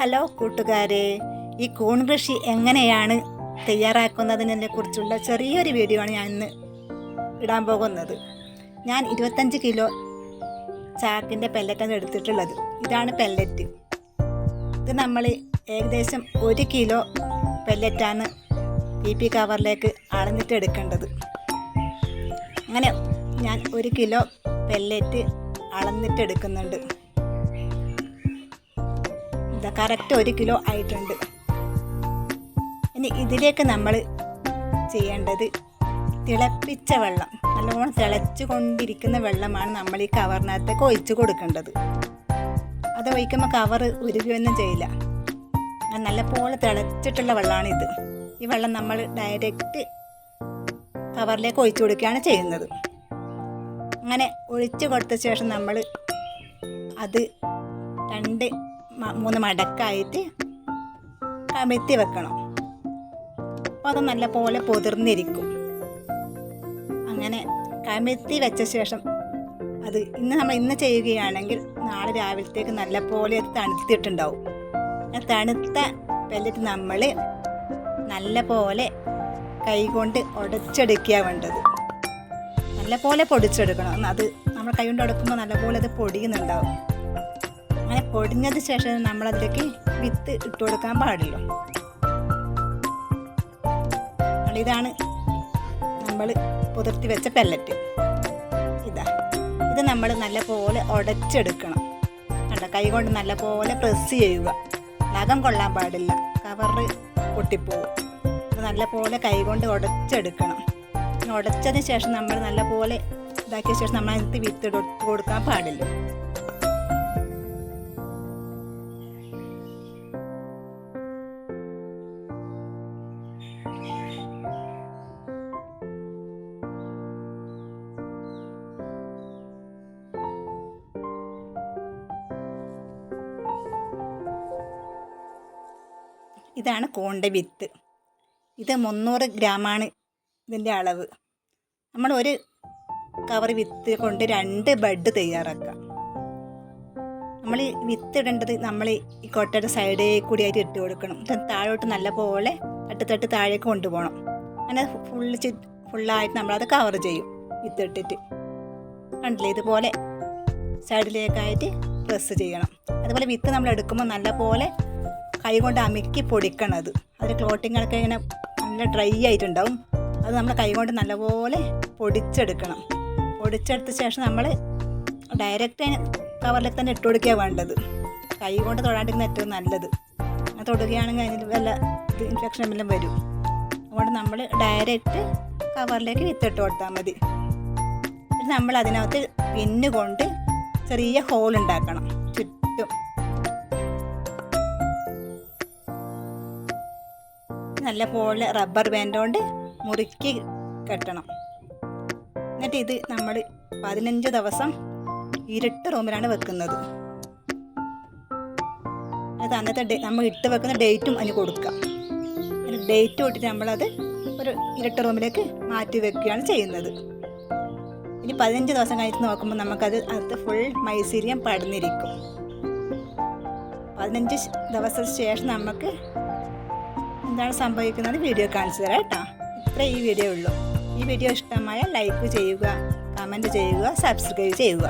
Hello കൂട്ടുകാരെ ഈ കൂൺ കൃഷി എങ്ങനെയാണ് തയ്യാറാക്കുന്നതിനെ കുറിച്ചുള്ള ചെറിയൊരു വീഡിയോ ആണ് ഞാൻ ഇന്ന് ഇടാൻ പോകുന്നത്. ഞാൻ ഇരുപത്തഞ്ച് കിലോ ചാക്കിന്റെ പെല്ലറ്റാണ് എടുത്തിട്ടുള്ളത്. ഇതാണ് പെല്ലറ്റ് ഇത് നമ്മൾ ഏകദേശം ഒരു കിലോ പെല്ലറ്റാണ് പി പി കവറിലേക്ക് അളന്നിട്ട് എടുക്കേണ്ടത്. അങ്ങനെ ഞാൻ ഒരു കിലോ പെല്ലറ്റ് അളന്നിട്ട് എടുക്കുന്നുണ്ട്. കറക്റ്റ് ഒരു കിലോ ആയിട്ടുണ്ട്. ഇനി ഇതിലേക്ക് നമ്മൾ ചെയ്യേണ്ടത് തിളപ്പിച്ച വെള്ളം. നല്ലോണം തിളച്ചു കൊണ്ടിരിക്കുന്ന വെള്ളമാണ് നമ്മൾ ഈ കവറിനകത്തേക്ക് ഒഴിച്ചു കൊടുക്കേണ്ടത്. അത് ഒഴിക്കുമ്പോൾ കവർ ഉരുകയൊന്നും ചെയ്യില്ല. നല്ലപോലെ തിളച്ചിട്ടുള്ള വെള്ളമാണിത് ഈ വെള്ളം നമ്മൾ ഡയറക്റ്റ് കവറിലേക്ക് ഒഴിച്ചു കൊടുക്കുകയാണ് ചെയ്യുന്നത്. അങ്ങനെ ഒഴിച്ചു കൊടുത്ത ശേഷം നമ്മൾ അത് രണ്ട് മൂന്ന് മടക്കായിട്ട് കമഴ്ത്തി വെക്കണം. അപ്പോൾ അത് നല്ല പോലെ പൊതിർന്നിരിക്കും. അങ്ങനെ കമഴ്ത്തി വെച്ച ശേഷം അത് ഇന്ന് നമ്മൾ ഇന്ന് ചെയ്യുകയാണെങ്കിൽ നാളെ രാവിലത്തേക്ക് നല്ല പോലെ അത് തണുത്തിട്ടുണ്ടാവും. ആ തണുത്ത പെല്ലറ്റ് നമ്മൾ നല്ല പോലെ കൈകൊണ്ട് ഉടച്ചെടുക്കുക വേണ്ടത്. നല്ല പോലെ പൊടിച്ചെടുക്കണം. അത് നമ്മൾ കൈ കൊണ്ട് ഉടക്കുമ്പോൾ നല്ലപോലെ അത് പൊടിയുന്നുണ്ടാവും. അങ്ങനെ പൊടിഞ്ഞത് ശേഷം നമ്മളതിലേക്ക് വിത്ത് ഇട്ട് കൊടുക്കാൻ പാടില്ല. ഇതാണ് നമ്മൾ പുതിർത്തി വെച്ച പെല്ലറ്റ് ഇതാ. ഇത് നമ്മൾ നല്ലപോലെ ഉടച്ചെടുക്കണം. കണ്ട? കൈ കൊണ്ട് നല്ലപോലെ പ്രസ് ചെയ്യുക. നഖം കൊള്ളാൻ പാടില്ല. കവറ് പൊട്ടിപ്പോവും. ഇത് നല്ലപോലെ കൈ കൊണ്ട് ഉടച്ചെടുക്കണം. ഉടച്ചതിന് ശേഷം നമ്മൾ നല്ലപോലെ ഇതാക്കിയ ശേഷം നമ്മൾ അതിനകത്ത് വിത്ത് കൊടുക്കാൻ പാടില്ല. ഇതാണ് കോണ്ട വിത്ത്. ഇത് മുന്നൂറ് ഗ്രാമാണ് ഇതിന്റെ അളവ്. നമ്മൾ ഒരു കവർ വിത്ത് കൊണ്ട് രണ്ട് ബെഡ് തയ്യാറാക്കാം. നമ്മൾ ഈ വിത്ത് ഇടേണ്ടത് നമ്മൾ ഈ കൊട്ടയുടെ സൈഡിൽ കൂടി ആയിട്ട് ഇട്ട് കൊടുക്കണം. താഴോട്ട് നല്ലപോലെ തട്ട് താഴേക്ക് കൊണ്ടുപോകണം. അങ്ങനെ ഫുള്ള് ചി ഫുള്ളായിട്ട് നമ്മളത് കവർ ചെയ്യും വിത്ത് ഇട്ടിട്ട്. കണ്ടില്ലേ? ഇതുപോലെ സൈഡിലേക്കായിട്ട് പ്രസ് ചെയ്യണം. അതുപോലെ വിത്ത് നമ്മൾ എടുക്കുമ്പോൾ നല്ലപോലെ കൊണ്ട് അമിക്കി പൊടിക്കണത്. അതിൽ ക്ലോട്ടിങ്ങൊക്കെ ഇങ്ങനെ നല്ല ഡ്രൈ ആയിട്ടുണ്ടാവും. അത് നമ്മൾ കൈ കൊണ്ട് നല്ലപോലെ പൊടിച്ചെടുക്കണം. പൊടിച്ചെടുത്ത ശേഷം നമ്മൾ ഡയറക്റ്റ് കവറിലേക്ക് തന്നെ ഇട്ട് കൊടുക്കുക വേണ്ടത്. കൈ കൊണ്ട് തൊടാണ്ടിരുന്ന ഏറ്റവും നല്ലത്. അങ്ങനെ തൊടുകയാണെങ്കിൽ അതിന് വല്ല ഇൻഫെക്ഷൻ എല്ലാം വരും. അതുകൊണ്ട് നമ്മൾ ഡയറക്റ്റ് കവറിലേക്ക് വിത്തിട്ട് കൊടുത്താൽ മതി. നമ്മൾ അതിനകത്ത് പിന്നുകൊണ്ട് ചെറിയ ഹോൾ ഉണ്ടാക്കണം. ചുറ്റും. നല്ല പോലെ റബ്ബർ ബാൻഡ് കൊണ്ട് മുറുക്കി കെട്ടണം. എന്നിട്ട് ഇത് നമ്മൾ പതിനഞ്ച് ദിവസം ഇരുട്ട് റൂമിലാണ് വെക്കുന്നത്. അത് അന്നത്തെ ഡേ നമ്മൾ ഇട്ട് വെക്കുന്ന ഡേറ്റും അതിന് കൊടുക്കാം. ഡേറ്റ് ഇട്ടിട്ട് നമ്മളത് ഒരു ഇരട്ട റൂമിലേക്ക് മാറ്റി വെക്കുകയാണ് ചെയ്യുന്നത്. ഇനി പതിനഞ്ച് ദിവസം കഴിഞ്ഞിട്ട് നോക്കുമ്പോൾ നമുക്കത് അത് ഫുൾ മൈസീരിയം പടന്നിരിക്കും പതിനഞ്ച് ദിവസത്തിന് ശേഷം നമുക്ക് എന്താണ് സംഭവിക്കുന്നത് വീഡിയോ കാണിച്ചു തരാം കേട്ടോ. ഇത്ര ഈ വീഡിയോ ഉള്ളൂ. ഈ വീഡിയോ ഇഷ്ടമായ ലൈക്ക് ചെയ്യുക കമന്റ് ചെയ്യുക സബ്സ്ക്രൈബ് ചെയ്യുക.